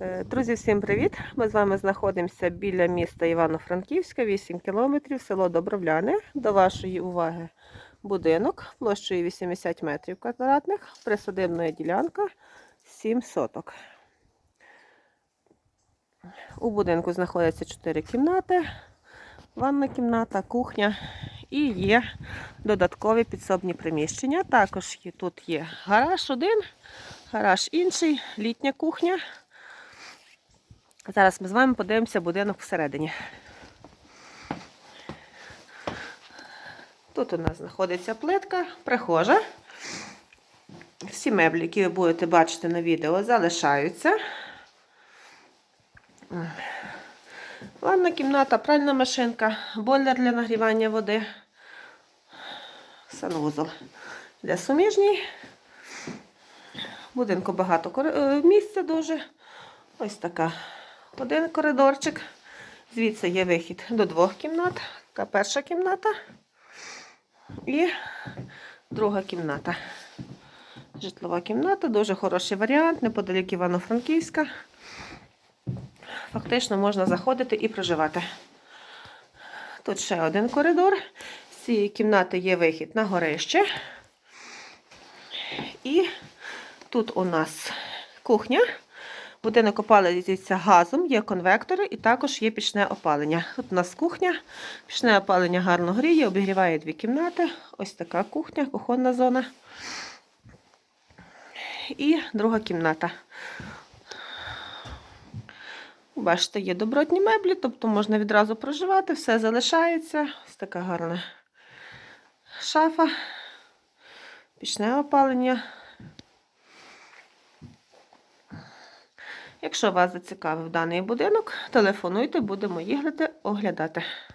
Е, Друзі, всім привіт! Ми з вами знаходимося біля міста Івано-Франківська, 8 кілометрів, село Добровляне. До вашої уваги будинок площею 80 метрів квадратних, присадибна ділянка 7 соток. У будинку знаходяться 4 кімнати, ванна кімната, кухня і є додаткові підсобні приміщення. Також тут є гараж один, гараж інший, літня кухня. Зараз ми з вами подивимося будинок всередині. Тут у нас знаходиться плитка, прихожа. Всі меблі, які ви будете бачити на відео, залишаються. Ванна кімната, пральна машинка, бойлер для нагрівання води, санвузол для суміжній. Будинку багато е, місця дуже. Ось така. Один коридорчик. Звідси є вихід до двох кімнат. Така перша кімната і друга кімната. Житлова кімната, дуже хороший варіант, неподалік Івано-Франківська. Фактично можна заходити і проживати. Тут ще один коридор. З цієї кімнати є вихід на горище. І тут у нас кухня. Будинок опалюється газом, є конвектори і також є пічне опалення. Тут у нас кухня, пічне опалення гарно гріє, обігріває дві кімнати. Ось така кухня, кухонна зона. І друга кімната. Бачите, є добротні меблі, тобто можна відразу проживати, все залишається. Ось така гарна шафа, пічне опалення. Якщо вас зацікавив даний будинок, телефонуйте, будемо їхати оглядати.